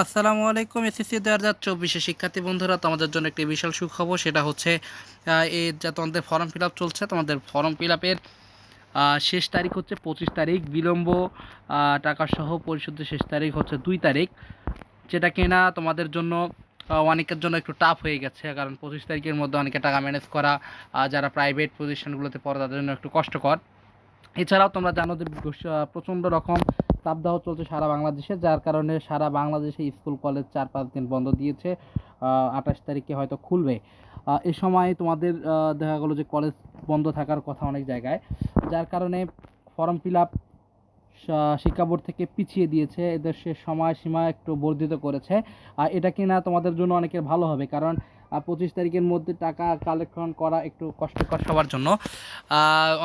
আসসালামু আলাইকুম এসএসসি দু হাজার চব্বিশে। শিক্ষার্থী বন্ধুরা তোমাদের জন্য একটি বিশাল সুখবর সেটা হচ্ছে এই যা তোমাদের ফর্ম ফিল চলছে তোমাদের ফর্ম ফিল শেষ তারিখ হচ্ছে পঁচিশ তারিখ বিলম্ব আহ, টাকা সহ পরিশোধের শেষ তারিখ হচ্ছে দুই তারিখ যেটা কিনা তোমাদের জন্য অনেকের জন্য একটু টাফ হয়ে গেছে কারণ পঁচিশ তারিখের মধ্যে অনেকে টাকা ম্যানেজ করা যারা প্রাইভেট প্রতিষ্ঠানগুলোতে পড়ে তাদের জন্য একটু কষ্টকর। এছাড়াও তোমরা জানো যে প্রচণ্ড রকম তাপদাহ চলছে সারা বাংলাদেশে, যার কারণে সারা বাংলাদেশে স্কুল, কলেজ চার পাঁচ দিন বন্ধ দিয়েছে আঠাশ তারিখে হয়তো খুলবে। এ সময় তোমাদের দেখা গেলো যে কলেজ বন্ধ থাকার কথা অনেক জায়গায়, যার কারণে ফর্ম ফিল আপ শিক্ষা বোর্ড থেকে পিছিয়ে দিয়েছে, এদের সে সময়সীমা একটু বর্ধিত করেছে, আর এটা কিনা তোমাদের জন্য অনেকের ভালো হবে, কারণ পঁচিশ তারিখের মধ্যে টাকা কালেকশন করা একটু কষ্টকর সবার জন্য।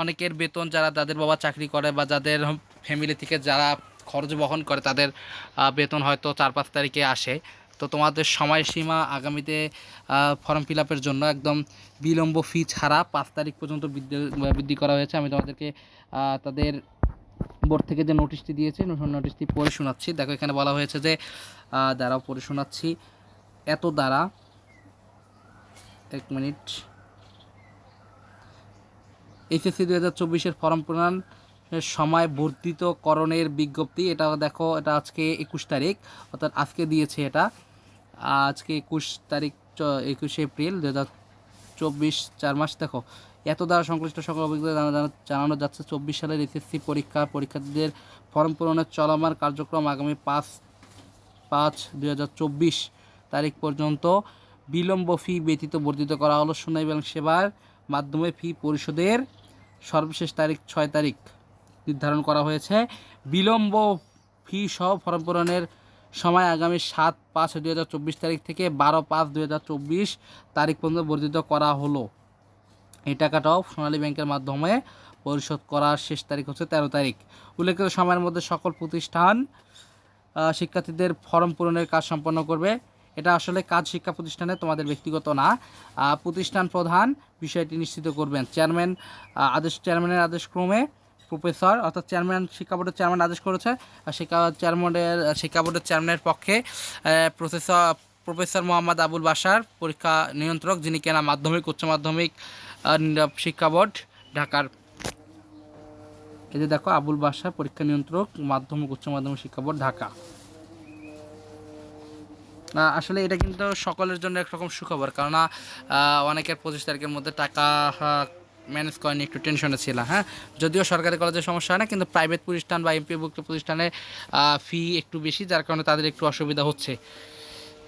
অনেকের বেতন যারা যাদের বাবা চাকরি করে বা যাদের ফ্যামিলি থেকে যারা খরচ বহন করে তাদের বেতন হয়তো চার পাঁচ তারিখে আসে। তো তোমাদের সময়সীমা আগামীতে ফর্ম ফিল আপের জন্য একদম বিলম্ব ফি ছাড়া পাঁচ তারিখ পর্যন্ত বৃদ্ধি বৃদ্ধি করা হয়েছে। আমি তোমাদেরকে তাদের বোর্ড থেকে যে নোটিশটি দিয়েছে নোটিশটি পড়ে শোনাচ্ছি। দেখো, এখানে বলা হয়েছে যে দাঁড়াও, পড়ে শোনাচ্ছি। এত দ্বারা, এক মিনিট এইচএসসি দু হাজার চব্বিশের ফর্ম পূরণের সময় বর্ধিতকরণের বিজ্ঞপ্তি। এটা দেখো, এটা আজকে একুশ তারিখ, অর্থাৎ আজকে দিয়েছে এটা। আজকে একুশ তারিখ একুশে এপ্রিল দু হাজার চব্বিশ, চার মাস, দেখো, এত দ্বারা সংশ্লিষ্ট সকল অভিজ্ঞতা জানা- জানা- জানানো যাচ্ছে, চব্বিশ সালের এসএসসি পরীক্ষা, পরীক্ষার্থীদের ফর্ম পূরণের চলমান কার্যক্রম আগামী পাঁচ পাঁচ চব্বিশ তারিখ পর্যন্ত বিলম্ব ফি ব্যতীত বর্ধিত করা হলো। শুনানি এবং সেবার মাধ্যমে ফি পরিশোধের সর্বশেষ তারিখ ছয় তারিখ। নির্ধারণ করা হয়েছে। বিলম্ব ফি সহ ফর্ম পূরণের সময় আগামী সাত পাঁচ দুই চব্বিশ তারিখ থেকে বারো পাঁচ দুই হাজার চব্বিশ তারিখ পর্যন্ত বর্ধিত করা হলো। এই টাকাটাও সোনালী ব্যাংকের মাধ্যমে পরিশোধ করার শেষ তারিখ হচ্ছে তেরো তারিখ। উল্লেখিত সময়ের মধ্যে সকল প্রতিষ্ঠান শিক্ষার্থীদের ফর্ম পূরণের কাজ সম্পন্ন করবে। এটা আসলে কাজ শিক্ষা প্রতিষ্ঠানে তোমাদের ব্যক্তিগত না। প্রতিষ্ঠান প্রধান বিষয়টি নিশ্চিত করবেন। চেয়ারম্যান আদেশ, চেয়ারম্যানের আদেশক্রমে প্রফেসর, অর্থাৎ চেয়ারম্যান, শিক্ষা বোর্ডের চেয়ারম্যান আদেশ করেছে। শিক্ষা চেয়ারম্যানের শিক্ষা বোর্ডের চেয়ারম্যানের পক্ষে প্রফেসর প্রফেসর মোহাম্মদ আবুল বাসার পরীক্ষা নিয়ন্ত্রক, যিনি কেনা মাধ্যমিক, উচ্চ মাধ্যমিক শিক্ষা বোর্ড, ঢাকার। এই যে দেখো, আবুল বাসার পরীক্ষা নিয়ন্ত্রক, মাধ্যমিক, উচ্চ মাধ্যমিক শিক্ষা বোর্ড, ঢাকা। আসলে এটা কিন্তু সকলের জন্য একরকম সুখবর, কেননা অনেকের পঁচিশ তারিখের মধ্যে টাকা ম্যানেজ করেনি, একটু টেনশনে ছিল হ্যাঁ? যদিও সরকারি কলেজে সমস্যা হয় না, কিন্তু প্রাইভেট প্রতিষ্ঠান বা এমপিভুক্ত প্রতিষ্ঠানে ফি একটু বেশি, যার কারণে তাদের একটু অসুবিধা হচ্ছে।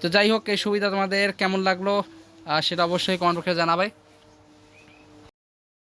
তো যাই হোক, এই সুবিধা তোমাদের কেমন লাগল সেটা অবশ্যই কমেন্ট বক্সে জানাবে।